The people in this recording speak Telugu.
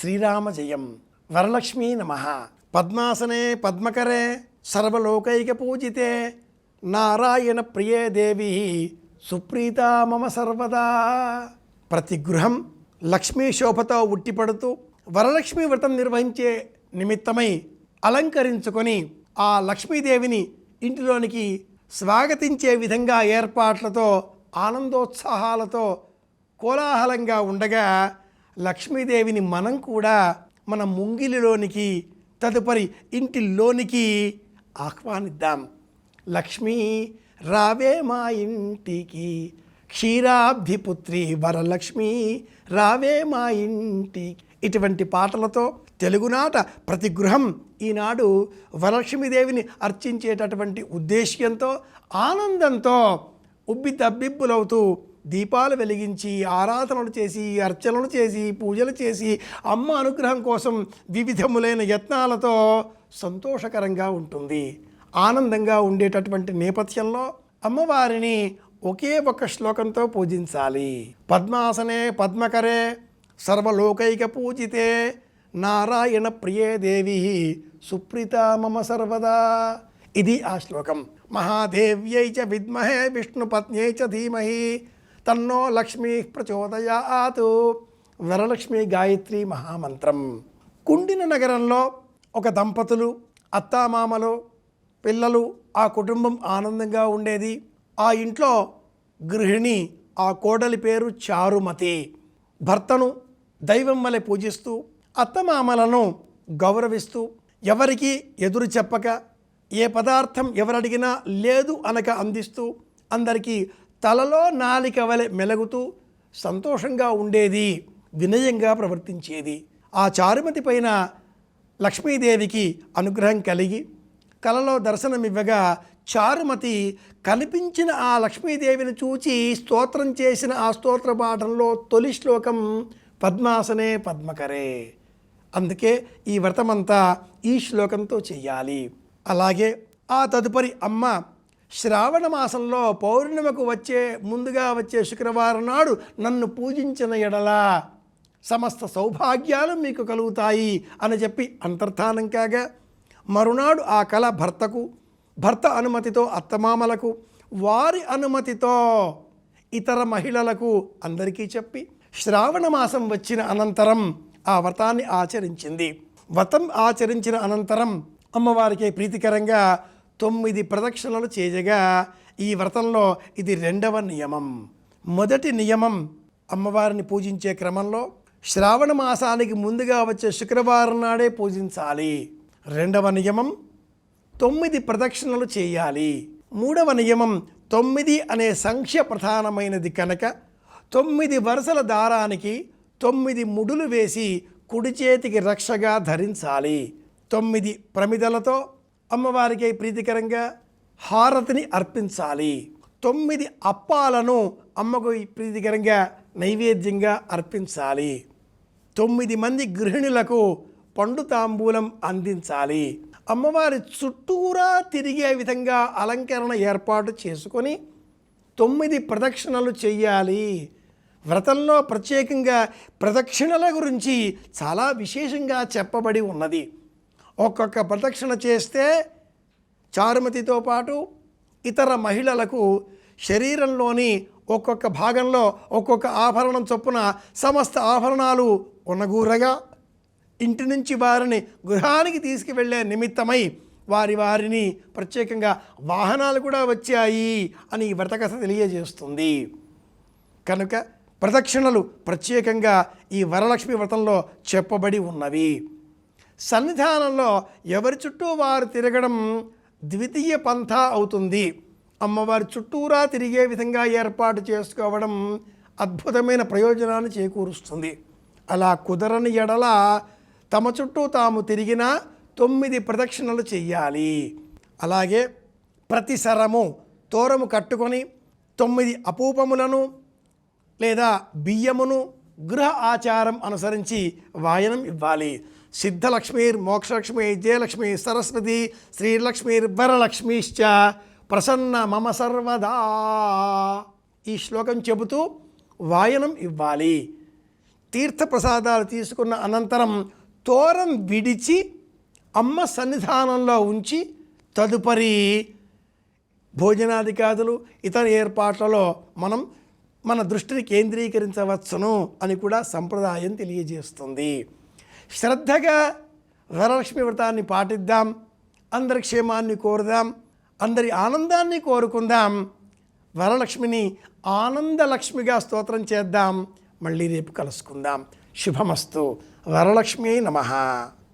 శ్రీరామ జయం వరలక్ష్మీ నమ. పద్మాసనే పద్మకరే సర్వలోకైక పూజితే నారాయణ ప్రియే దేవి సుప్రీత మమ సర్వదా. ప్రతి గృహం లక్ష్మీ శోభతో ఉట్టిపడుతూ వరలక్ష్మి వ్రతం నిర్వహించే నిమిత్తమై అలంకరించుకొని ఆ లక్ష్మీదేవిని ఇంటిలోనికి స్వాగతించే విధంగా ఏర్పాట్లతో ఆనందోత్సాహాలతో కోలాహలంగా ఉండగా లక్ష్మీదేవిని మనం కూడా మన ముంగిలిలోనికి తదుపరి ఇంటిలోనికి ఆహ్వానిద్దాం. లక్ష్మీ రావే మా ఇంటికి. క్షీరాబ్ధిపుత్రి వరలక్ష్మి రావే మా ఇంటి ఇటువంటి పాటలతో తెలుగునాట ప్రతి గృహం ఈనాడు వరలక్ష్మీదేవిని అర్చించేటటువంటి ఉద్దేశ్యంతో ఆనందంతో ఉబ్బి తబ్బిబ్బులవుతూ దీపాలు వెలిగించి ఆరాధనలు చేసి అర్చనలు చేసి పూజలు చేసి అమ్మ అనుగ్రహం కోసం వివిధములైన యత్నాలతో సంతోషకరంగా ఉంటుంది. ఆనందంగా ఉండేటటువంటి నేపథ్యంలో అమ్మవారిని ఒకే ఒక శ్లోకంతో పూజించాలి. పద్మాసనే పద్మకరే సర్వలోకైక పూజితే నారాయణ ప్రియే దేవి సుప్రీత మమ సర్వదా. ఇది ఆ శ్లోకం. మహాదేవ్యై చ విద్మహే విష్ణుపత్న్యై చ ధీమహి. తన్నో లక్ష్మీ ప్రచోదయాత్. వరలక్ష్మి గాయత్రి మహామంత్రం. కుండిన నగరంలో ఒక దంపతులు అత్తామామలు పిల్లలు ఆ కుటుంబం ఆనందంగా ఉండేది. ఆ ఇంట్లో గృహిణి ఆ కోడలి పేరు చారుమతి. భర్తను దైవం వలె పూజిస్తూ అత్తమామలను గౌరవిస్తూ ఎవరికి ఎదురు చెప్పక ఏ పదార్థం ఎవరడిగినా లేదు అనక అందిస్తూ అందరికీ తలలో నాలిక వలె మెలుగుతూ సంతోషంగా ఉండేది వినయంగా ప్రవర్తించేది. ఆ చారుమతి పైన లక్ష్మీదేవికి అనుగ్రహం కలిగి కలలో దర్శనమివ్వగా చారుమతి కనిపించిన ఆ లక్ష్మీదేవిని చూచి స్తోత్రం చేసిన ఆ స్తోత్ర పాఠంలో తొలి శ్లోకం పద్మాసనే పద్మకరే. అందుకే ఈ వ్రతమంతా ఈ శ్లోకంతో చెయ్యాలి. అలాగే ఆ తదుపరి అమ్మ శ్రావణ మాసంలో పౌర్ణిమకు వచ్చే ముందుగా వచ్చే శుక్రవారం నాడు నన్ను పూజించిన ఎడలా సమస్త సౌభాగ్యాలు మీకు కలుగుతాయి అని చెప్పి అంతర్ధానం కాగా మరునాడు ఆ కళ భర్తకు భర్త అనుమతితో అత్తమామలకు వారి అనుమతితో ఇతర మహిళలకు అందరికీ చెప్పి శ్రావణ మాసం వచ్చిన అనంతరం ఆ వ్రతాన్ని ఆచరించింది. వ్రతం ఆచరించిన అనంతరం అమ్మవారికి ప్రీతికరంగా తొమ్మిది ప్రదక్షిణలు చేయగా ఈ వ్రతంలో ఇది రెండవ నియమం. మొదటి నియమం అమ్మవారిని పూజించే క్రమంలో శ్రావణ మాసానికి ముందుగా వచ్చే శుక్రవారం నాడే పూజించాలి. రెండవ నియమం తొమ్మిది ప్రదక్షిణలు చేయాలి. మూడవ నియమం తొమ్మిది అనే సంఖ్య ప్రధానమైనది కనుక తొమ్మిది వరుసల దారానికి తొమ్మిది ముడులు వేసి కుడి చేతికి రక్షగా ధరించాలి. తొమ్మిది ప్రమిదలతో అమ్మవారికి ప్రీతికరంగా హారతిని అర్పించాలి. తొమ్మిది అప్పాలను అమ్మకు ప్రీతికరంగా నైవేద్యంగా అర్పించాలి. తొమ్మిది మంది గృహిణులకు పండు తాంబూలం అందించాలి. అమ్మవారి చుట్టూరా తిరిగే విధంగా అలంకరణ ఏర్పాటు చేసుకొని తొమ్మిది ప్రదక్షిణలు చేయాలి. వ్రతంలో ప్రత్యేకంగా ప్రదక్షిణల గురించి చాలా విశేషంగా చెప్పబడి ఉన్నది. ఒక్కొక్క ప్రదక్షిణ చేస్తే చారుమతితో పాటు ఇతర మహిళలకు శరీరంలోని ఒక్కొక్క భాగంలో ఒక్కొక్క ఆభరణం చొప్పున సమస్త ఆభరణాలు ఉన్నగూరగా ఇంటి నుంచి వారిని గృహానికి తీసుకువెళ్ళే నిమిత్తమై వారి వారిని ప్రత్యేకంగా వాహనాలు కూడా వచ్చాయి అని ఈ వ్రతకథ తెలియజేస్తుంది. కనుక ప్రదక్షిణలు ప్రత్యేకంగా ఈ వరలక్ష్మి వ్రతంలో చెప్పబడి ఉన్నవి. సన్నిధానంలో ఎవరి చుట్టూ వారు తిరగడం ద్వితీయ పంథ అవుతుంది. అమ్మవారి చుట్టూరా తిరిగే విధంగా ఏర్పాటు చేసుకోవడం అద్భుతమైన ప్రయోజనాన్ని చేకూరుస్తుంది. అలా కుదరని ఎడల తమ చుట్టూ తాము తిరిగిన తొమ్మిది ప్రదక్షిణలు చెయ్యాలి. అలాగే ప్రతి సరము తోరము కట్టుకొని తొమ్మిది అపూపములను లేదా బియ్యమును గృహ ఆచారం అనుసరించి వాయనం ఇవ్వాలి. సిద్ధలక్ష్మీర్ మోక్షలక్ష్మి జయలక్ష్మి సరస్వతి శ్రీలక్ష్మీర్ వరలక్ష్మీశ్చ ప్రసన్న మమ సర్వదా. ఈ శ్లోకం చెబుతూ వాయనం ఇవ్వాలి. తీర్థప్రసాదాలు తీసుకున్న అనంతరం తోరం విడిచి అమ్మ సన్నిధానంలో ఉంచి తదుపరి భోజనాధికారులు ఇతర ఏర్పాట్లలో మనం మన దృష్టిని కేంద్రీకరించవచ్చును అని కూడా సంప్రదాయం తెలియజేస్తుంది. శ్రద్ధగా వరలక్ష్మి వ్రతాన్ని పాటిద్దాం అందరి క్షేమాన్ని కోరుదాం అందరి ఆనందాన్ని కోరుకుందాం వరలక్ష్మిని ఆనందలక్ష్మిగా స్తోత్రం చేద్దాం. మళ్ళీ రేపు కలుసుకుందాం. శుభమస్తు. వరలక్ష్మి నమః.